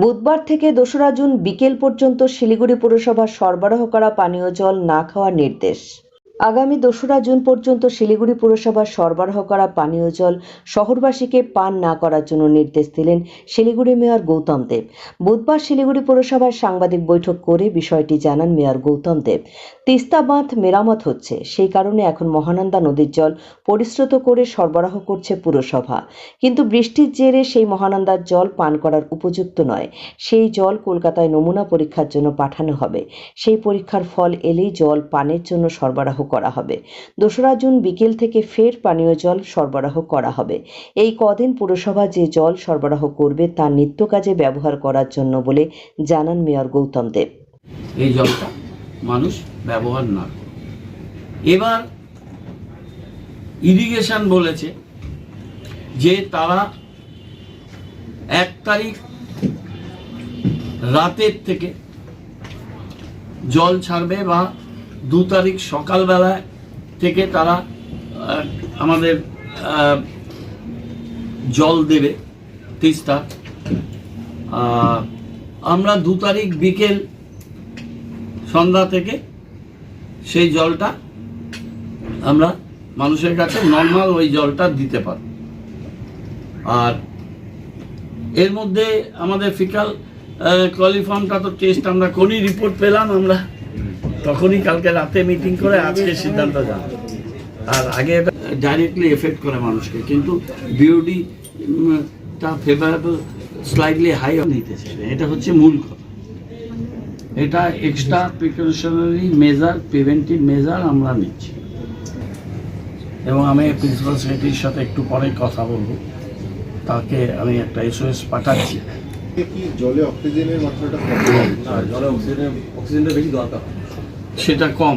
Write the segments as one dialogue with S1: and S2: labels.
S1: বুধবার থেকে দোসরা জুন বিকেল পর্যন্ত শিলিগুড়ি পুরসভা সরবরাহ করা পানীয় জল না খাওয়ার নির্দেশ। আগামী দোসরা জুন পর্যন্ত শিলিগুড়ি পুরসভার সরবরাহ করা পানীয় জল শহরবাসীকে পান না করার জন্য নির্দেশ দিলেন শিলিগুড়ি মেয়র গৌতম দেব। বুধবার শিলিগুড়ি পুরসভায় সাংবাদিক বৈঠক করে বিষয়টি জানান মেয়র গৌতম দেব। তিস্তা বাঁধ মেরামত হচ্ছে, সেই কারণে এখন মহানন্দা নদীর জল পরিশ্রুত করে সরবরাহ করছে পুরসভা। কিন্তু বৃষ্টির জেরে সেই মহানন্দার জল পান করার উপযুক্ত নয়, সেই জল কলকাতায় নমুনা পরীক্ষার জন্য পাঠানো হবে। সেই পরীক্ষার ফল এলেই জল পানের জন্য সরবরাহ করা হবে। দোসরা জুন বিকেল থেকে ফের পানীয় জল সরবরাহ করা হবে। এই কদিন পুরসভা যে জল সরবরাহ করবে তা নিত্য কাজে ব্যবহার করার জন্য বলে জানান মেয়র গৌতম দেব।
S2: এই জলটা মানুষ ব্যবহার না এবার ইরিগেশন বলেছে যে তারা এক তারিখ রাতের থেকে জল ছাড়বে বা দু তারিখ সকালবেলা থেকে তারা আমাদের জল দেবে তিস্তা। আমরা দু তারিখ বিকেল সন্ধ্যা থেকে সেই জলটা আমরা মানুষের কাছে নর্মাল ওই জলটা দিতে পারি আর এর মধ্যে আমাদের ফিকাল কোয়ালিফর্মটা তো টেস্ট আমরা কোনই রিপোর্ট পেলাম আমরা। তখনই কালকে রাতে মিটিং করে আজকে সিদ্ধান্ত জানাব আর আগে এটা ডাইরেক্টলি এফেক্ট করে মানুষকে কিন্তু বিওডি তা ফেভারেবল স্লাইডলি হাই নিতেছে। এটা হচ্ছে মূল কথা। এটা extra precautionary measure preventive measure আমরা নিচ্ছি। এবং আমি প্রিন্সিপাল সেক্রেটারির সাথে একটু পরে কথা বলব। তাকে আমি একটা এসওএস পাঠাচ্ছি।
S3: কি জলে অক্সিজেনের মাত্রাটা
S4: জলে অক্সিজেনের অক্সিজেনটা বেশি দরকার।
S2: সেটা কম।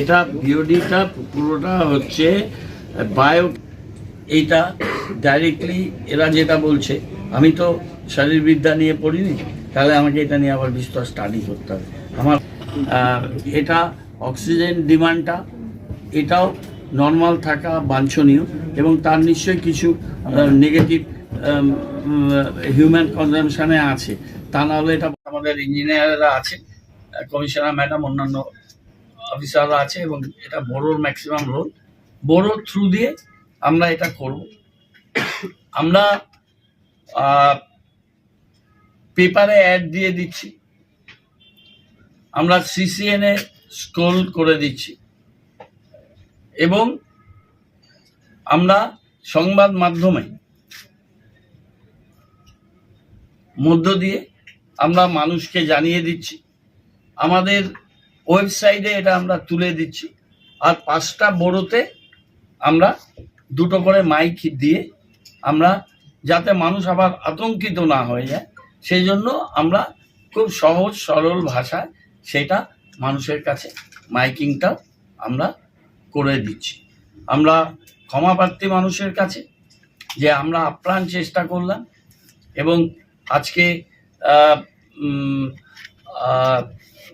S2: এটা বিওডিটা পুরোটা হচ্ছে বায়ো এইটা ডাইরেক্টলি এরা যেটা বলছে। আমি তো শারীরবিদ্যা নিয়ে পড়িনি তাহলে আমাকে এটা নিয়ে আবার বিস্তর স্টাডি করতে হবে। আমার এটা অক্সিজেন ডিমান্ডটা এটাও নর্মাল থাকা বাঞ্ছনীয় এবং তার নিশ্চয়ই কিছু নেগেটিভ হিউম্যান কনজামশনে আছে। তা নাহলে এটা আমাদের ইঞ্জিনিয়াররা আছে। কমিশনার, ম্যাডাম, অন্যান্য অফিসাররা আছে এবং এটা বড়োর ম্যাক্সিমাম রোল। বড়োর থ্রু দিয়ে আমরা এটা করব। আমরা পেপারে অ্যাড দিয়ে দিচ্ছি। আমরা সিসিএন স্ক্রোল করে দিচ্ছি। এবং আমরা সংবাদ মাধ্যমে মধ্য দিয়ে আমরা মানুষকে জানিয়ে দিচ্ছি। আমাদের ওয়েবসাইটে এটা আমরা তুলে দিচ্ছি। আর পাঁচটা বড়োতে আমরা দুটো করে মাইক দিয়ে আমরা যাতে মানুষ আবার আতঙ্কিত না হয়ে যায়, সেই জন্য আমরা খুব সহজ, সরল ভাষায় সেটা মানুষের কাছে মাইকিংটাও আমরা করে দিচ্ছি। আমরা ক্ষমাপ্রার্থী মানুষের কাছে যে আমরা আপ্রাণ চেষ্টা করলাম এবং আজকে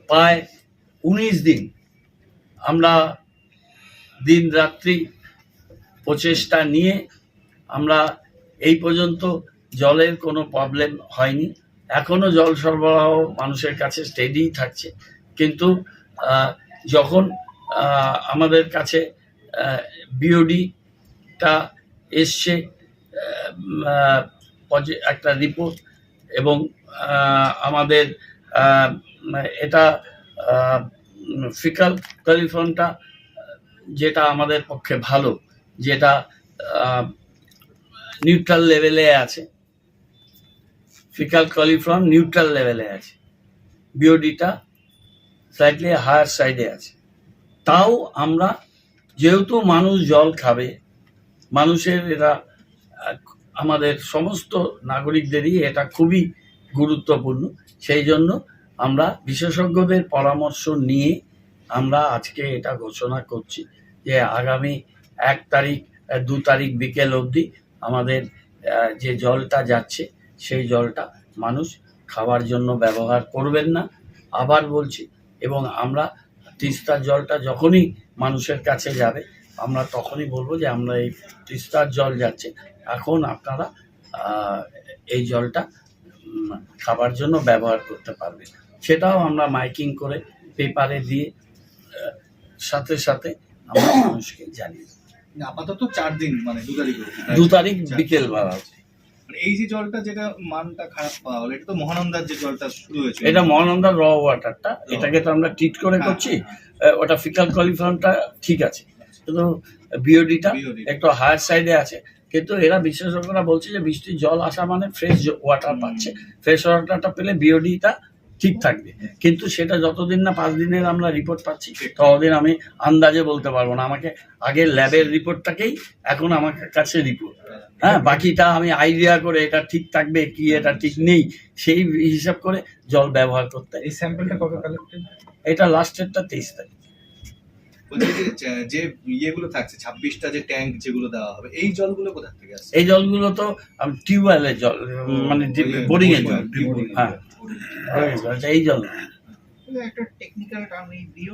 S2: প্রায় উনিশ দিন আমরা দিন রাত্রি প্রচেষ্টা নিয়ে আমরা এই পর্যন্ত জলের কোনো প্রবলেম হয়নি। এখনও জল সরবরাহ মানুষের কাছে স্টেডিই থাকছে। কিন্তু যখন আমাদের কাছে বিওডিটা এসছে একটা রিপোর্ট এবং আমাদের এটা ফিকাল টেলিফোনটা যেটা আমাদের পক্ষে ভালো, যেটা নিউট্রাল লেভেলে আছে। ফিকাল কলিফর্ম নিউট্রাল লেভেলে আছে। বিওডিটা স্লাইটলি হায়ার সাইডে আছে। তাও আমরা যেহেতু মানুষ জল খাবে, মানুষের এটা আমাদের সমস্ত নাগরিকদেরই এটা খুবই গুরুত্বপূর্ণ। সেই জন্য আমরা বিশেষজ্ঞদের পরামর্শ নিয়ে আমরা আজকে এটা ঘোষণা করছি যে আগামী এক তারিখ দু তারিখ বিকেল অবধি আমাদের যে জলটা যাচ্ছে সেই জলটা মানুষ খাওয়ার জন্য ব্যবহার করবেন না। আবার বলছি, এবং আমরা তিস্তার জলটা যখনই মানুষের কাছে যাবে, আমরা তখনই বলব যে আমরা এই তিস্তার জল যাচ্ছে। এখন আপনারা এই জলটা খাবার জন্য ব্যবহার করতে পারবে। সেটাও আমরা মাইকিং করে পেপারে দিয়ে সাথে সাথে আমরা মানুষকে জানিয়ে।
S5: আপাতত চার দিন মানে দু তারিখ
S2: দু তারিখ বিকেল বেলা
S5: মানে এই যে জলটা যেটা মানটা খারাপ পাওয়া হলো এটা তো মহানন্দার যে জলটা শুরু হয়েছে
S2: এটা মহানন্দা র ওয়াটারটা এটাকে তো আমরা ট্রিট করে করছি। আহ, ওটা ফিকাল কলিফর্মটা ঠিক আছে। কিন্তু বিওডিটা একটু হায়ার সাইডে আছে। কিন্তু এরা বিশেষজ্ঞরা বলছে যে বৃষ্টির জল আসা মানে ফ্রেশ ওয়াটার পাচ্ছে। ফ্রেশ ওয়াটারটা পেলে বিওডিটা ঠিক থাকবে। কিন্তু সেটা যতদিন না পাঁচ দিনের আমরা রিপোর্ট পাচ্ছি ততদিন আমি আন্দাজে বলতে পারব না। আমাকে আগে ল্যাবের রিপোর্টটাকেই এখন আমার কাছে রিপোর্ট হ্যাঁ বাকিটা আমি আইডিয়া করে এটা ঠিক থাকবে কি এটা ঠিক নেই সেই হিসাব করে জল ব্যবহার করতে
S5: এই স্যাম্পলটা কবে কালেক্টেড
S2: এটা লাস্টেরটা তেইশ তারিখ।
S5: বলছি যে যে- ইয়েগুলো থাকছে ছাব্বিশটা যে ট্যাঙ্ক যেগুলো দেওয়া হবে এই জলগুলো কোথা থেকে আসছে?
S2: এই জলগুলো তো টিউবওয়েলের জল মানে বোরিং এর জল হ্যাঁ। এই জল।
S6: একটা টেকনিক্যাল টার্ম এই